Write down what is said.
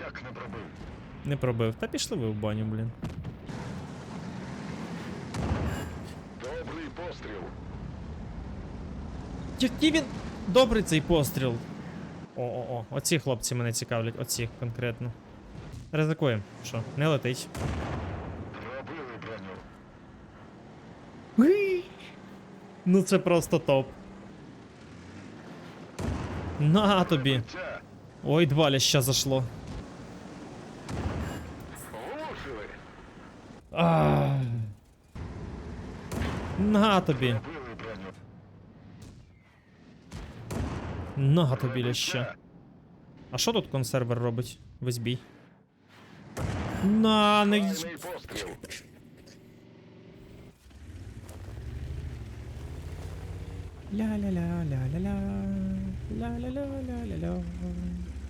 Як не пробив? Не пробив. Та пішли ви в баню, блін. Добрий постріл. Який він добрий цей постріл. О-о-о, оці хлопці мене цікавлять, оці конкретно. Ризикуємо, що, не летить. Пробили броню. Ну це просто топ. На тобі. Ой, два ляща зашло. Влучили. А. На тобі. На тобі ляща. А що тут консервер робить? Весь бій. На, не. Ля-ля-ля-ля-ля-ля.